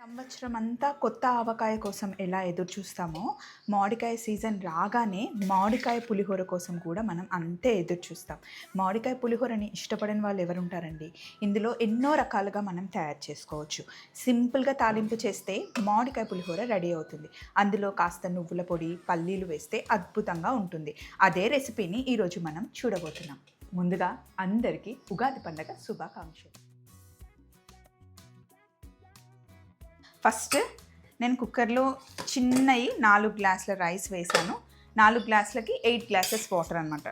సంవత్సరం అంతా కొత్త ఆవకాయ కోసం ఎలా ఎదురు చూస్తామో మామిడికాయ సీజన్ రాగానే మామిడికాయ పులిహోర కోసం కూడా మనం అంతే ఎదురు చూస్తాం. మామిడికాయ పులిహోరని ఇష్టపడని వాళ్ళు ఎవరు ఉంటారండి ఇందులో ఎన్నో రకాలుగా మనం తయారు చేసుకోవచ్చు. సింపుల్గా తాలింపు చేస్తే మామిడికాయ పులిహోర రెడీ అవుతుంది. అందులో కాస్త నువ్వుల పొడి పల్లీలు వేస్తే అద్భుతంగా ఉంటుంది. అదే రెసిపీని ఈరోజు మనం చూడబోతున్నాం. ముందుగా అందరికీ ఉగాది పండగ శుభాకాంక్షలు. ఫస్ట్ నేను కుక్కర్లో చిన్నవి నాలుగు గ్లాసుల రైస్ వేసాను. నాలుగు గ్లాసులకి ఎయిట్ గ్లాసెస్ వాటర్ అనమాట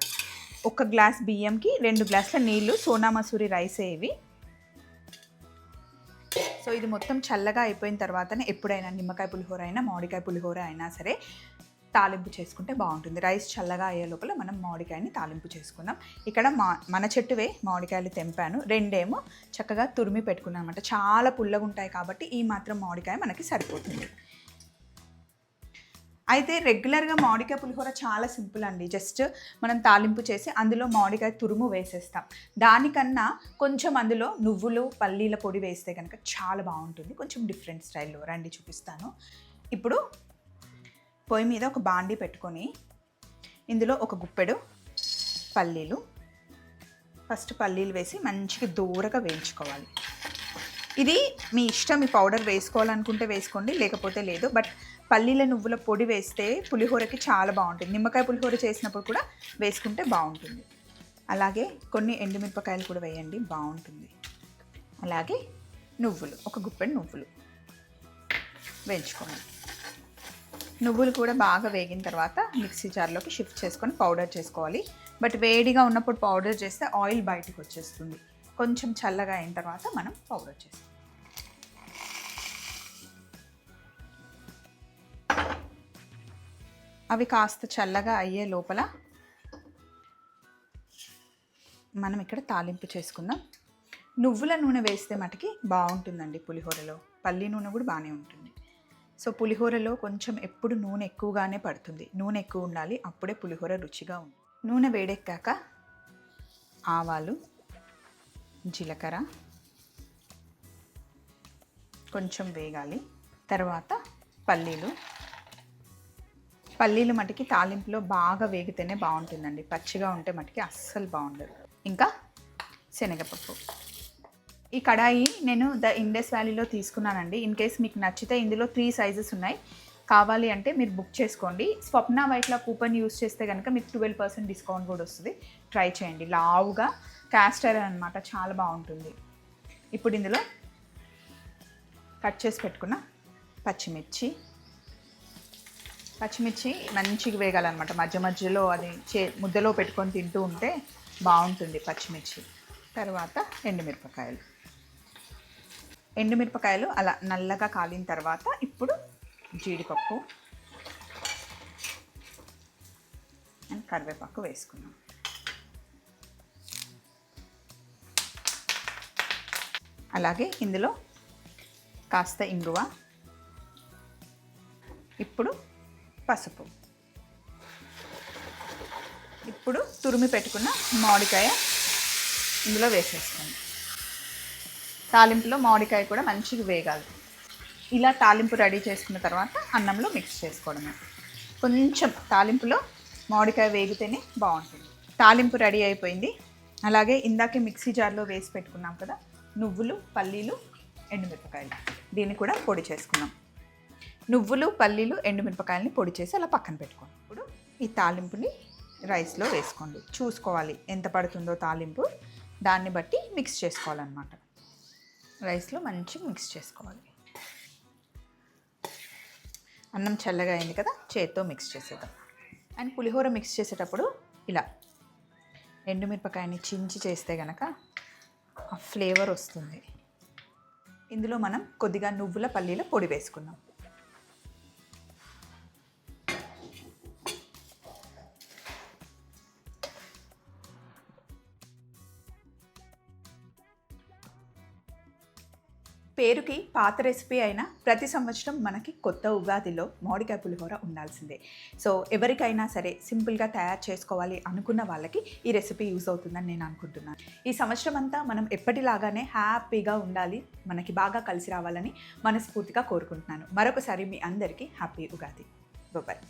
ఒక గ్లాస్ బియ్యంకి రెండు గ్లాసుల నీళ్ళు సోనా మసూరి రైస్ ఇవి సో ఇది మొత్తం చల్లగా అయిపోయిన తర్వాతనే ఎప్పుడైనా నిమ్మకాయ పులిహోర అయినా మామిడికాయ పులిహోర అయినా సరే తాలింపు చేసుకుంటే బాగుంటుంది. రైస్ చల్లగా అయ్యే లోపల మనం మామిడికాయని తాలింపు చేసుకుందాం. ఇక్కడ మా మన చెట్టువే మామిడికాయలు తెంపాను. రెండేమో చక్కగా తురిమి పెట్టుకున్నాను అనమాట చాలా పుల్లగా ఉంటాయి కాబట్టి ఈ మాత్రం మామిడికాయ మనకి సరిపోతుంది. అయితే రెగ్యులర్గా మామిడికాయ పులిహోర చాలా సింపుల్ అండి. జస్ట్ మనం తాలింపు చేసి అందులో మామిడికాయ తురుము వేసేస్తాం. దానికన్నా కొంచెం అందులో నువ్వులు పల్లీల పొడి వేస్తే కనుక చాలా బాగుంటుంది. కొంచెం డిఫరెంట్ స్టైల్లో రండి చూపిస్తాను. ఇప్పుడు పొయ్యి మీద ఒక బాండి పెట్టుకొని ఇందులో ఒక గుప్పెడు పల్లీలు. ఫస్ట్ పల్లీలు వేసి మంచిగా దూరగా వేయించుకోవాలి. ఇది మీ ఇష్టం ఈ పౌడర్ వేసుకోవాలనుకుంటే వేసుకోండి లేకపోతే లేదు. బట్ పల్లీల నువ్వుల పొడి వేస్తే పులిహోరకి చాలా బాగుంటుంది. నిమ్మకాయ పులిహోర చేసినప్పుడు కూడా వేసుకుంటే బాగుంటుంది. అలాగే కొన్ని ఎండుమిరపకాయలు కూడా వేయండి బాగుంటుంది. అలాగే నువ్వులు ఒక గుప్పెడు నువ్వులు వేయించుకోండి నువ్వులు కూడా బాగా వేగిన తర్వాత మిక్సీ జార్లోకి షిఫ్ట్ చేసుకొని పౌడర్ చేసుకోవాలి. బట్ వేడిగా ఉన్నప్పుడు పౌడర్ చేస్తే ఆయిల్ బయటకు వచ్చేస్తుంది. కొంచెం చల్లగా అయిన తర్వాత మనం పౌడర్ చేస్తాం అవి కాస్త చల్లగా అయ్యే లోపల మనం ఇక్కడ తాలింపు చేసుకుందాం. నువ్వుల నూనె వేస్తే మటుకి బాగుంటుందండి పులిహోరలో. పల్లి నూనె కూడా బాగానే ఉంటుంది. సో పులిహోరలో కొంచెం ఎప్పుడు నూనె ఎక్కువగానే పడుతుంది. నూనె ఎక్కువ ఉండాలి అప్పుడే పులిహోర రుచిగా ఉంది. నూనె వేడెక్కాక ఆవాలు జీలకర్ర కొంచెం వేగాలి. తర్వాత పల్లీలు. పల్లీలు మటుకి తాలింపులో బాగా వేగితేనే బాగుంటుందండి. పచ్చిగా ఉంటే మటుకి అస్సలు బాగుండదు. ఇంకా శనగపప్పు. ఈ కడాయి నేను ద ఇండస్ వ్యాలీలో తీసుకున్నానండి. ఇన్ కేస్ మీకు నచ్చితే ఇందులో త్రీ సైజెస్ ఉన్నాయి. కావాలి అంటే మీరు బుక్ చేసుకోండి. స్వప్న వైట్ల కూపన్ యూస్ చేస్తే కనుక మీకు ట్వెల్వ్ పర్సెంట్ డిస్కౌంట్ కూడా వస్తుంది. ట్రై చేయండి. లావుగా క్యాస్టర్ అనమాట చాలా బాగుంటుంది. ఇప్పుడు ఇందులో కట్ చేసి పెట్టుకున్న పచ్చిమిర్చి. పచ్చిమిర్చి మంచిగా వేగాలన్నమాట. మధ్య మధ్యలో అది చే ముద్దలో పెట్టుకొని తింటూ ఉంటే బాగుంటుంది పచ్చిమిర్చి. తర్వాత ఎండుమిరపకాయలు. ఎండుమిరపకాయలు అలా నల్లగా కాలిన తర్వాత ఇప్పుడు జీడిపప్పు అండ్ కరివేపాకు వేసుకున్నాం అలాగే ఇందులో కాస్త ఇంగువ ఇప్పుడు పసుపు. ఇప్పుడు తురిమి పెట్టుకున్న మామిడికాయ ఇందులో వేసేస్తాను తాలింపులో మామిడికాయ కూడా మంచిగా వేగాలి. ఇలా తాలింపు రెడీ చేసుకున్న తర్వాత అన్నంలో మిక్స్ చేసుకోవడమే. కొంచెం తాలింపులో మామిడికాయ వేగితేనే బాగుంటుంది. తాలింపు రెడీ అయిపోయింది. అలాగే ఇందాకే మిక్సీ జార్లో వేసి పెట్టుకున్నాం కదా నువ్వులు పల్లీలు ఎండుమిరపకాయలు. దీన్ని కూడా పొడి చేసుకున్నాం. నువ్వులు పల్లీలు ఎండుమిరపకాయలని పొడి చేసి అలా పక్కన పెట్టుకోండి. ఇప్పుడు ఈ తాలింపుని రైస్లో వేసుకోండి. చూసుకోవాలి ఎంత పడుతుందో తాలింపు. దాన్ని బట్టి మిక్స్ చేసుకోవాలన్నమాట. రైస్లో మంచిగా మిక్స్ చేసుకోవాలి. అన్నం చల్లగా అయింది కదా చేత్తో మిక్స్ చేసేద్దాం. అండ్ పులిహోర మిక్స్ చేసేటప్పుడు ఇలా ఎండుమిరపకాయని చించి చేస్తే గనక ఆ ఫ్లేవర్ వస్తుంది. ఇందులో మనం కొద్దిగా నువ్వుల పల్లీల పొడి వేసుకున్నాం పేరుకి పాత రెసిపీ అయినా ప్రతి సంవత్సరం మనకి కొత్త ఉగాదిలో మామిడికాయ పులిహోర ఉండాల్సిందే. సో ఎవరికైనా సరే సింపుల్గా తయారు చేసుకోవాలి అనుకున్న వాళ్ళకి ఈ రెసిపీ యూస్ అవుతుందని నేను అనుకుంటున్నాను. ఈ సంవత్సరం అంతా మనం ఎప్పటిలాగానే హ్యాపీగా ఉండాలి మనకి బాగా కలిసి రావాలని మనస్ఫూర్తిగా కోరుకుంటున్నాను. మరొకసారి మీ అందరికీ హ్యాపీ ఉగాది. బాయ్